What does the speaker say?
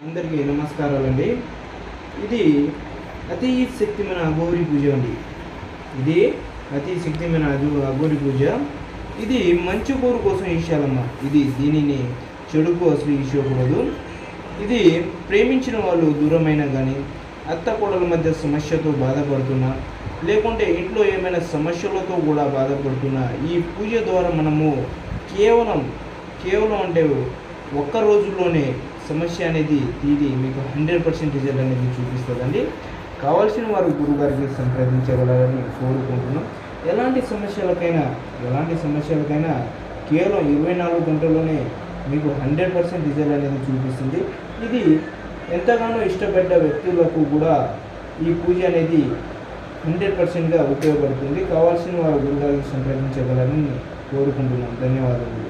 అందరికీ నమస్కారాలండి. ఇది అతి శక్తిమైన అఘోరి పూజ అండి. ఇది అతి శక్తిమైన అఘోరి పూజ. ఇది మంచి కోరు కోసం ఇచ్చేయాలమ్మా ఇది దీనిని చెడుకు అసలు ఇచ్చేయకూడదు ఇది ప్రేమించిన వాళ్ళు దూరమైనా కానీ అత్త కోడల మధ్య సమస్యతో బాధపడుతున్నా లేకుంటే ఇంట్లో ఏమైనా సమస్యలతో కూడా బాధపడుతున్నా ఈ పూజ ద్వారా మనము కేవలం కేవలం అంటే ఒక్క రోజుల్లోనే సమస్య అనేది తీరి మీకు హండ్రెడ్ పర్సెంట్ రిజల్ట్ అనేది చూపిస్తుందండి. కావాల్సిన వారు గురుగారికి సంప్రదించగలరని కోరుకుంటున్నాం ఎలాంటి సమస్యలకైనా ఎలాంటి సమస్యలకైనా కేవలం ఇరవై నాలుగు గంటల్లోనే మీకు హండ్రెడ్ పర్సెంట్ రిజల్ట్ అనేది చూపిస్తుంది. ఇది ఎంతగానో ఇష్టపడ్డ వ్యక్తులకు కూడా ఈ పూజ అనేది హండ్రెడ్ పర్సెంట్గా ఉపయోగపడుతుంది. కావాల్సిన వారు గురుగారికి సంప్రదించగలరని కోరుకుంటున్నాం ధన్యవాదాలు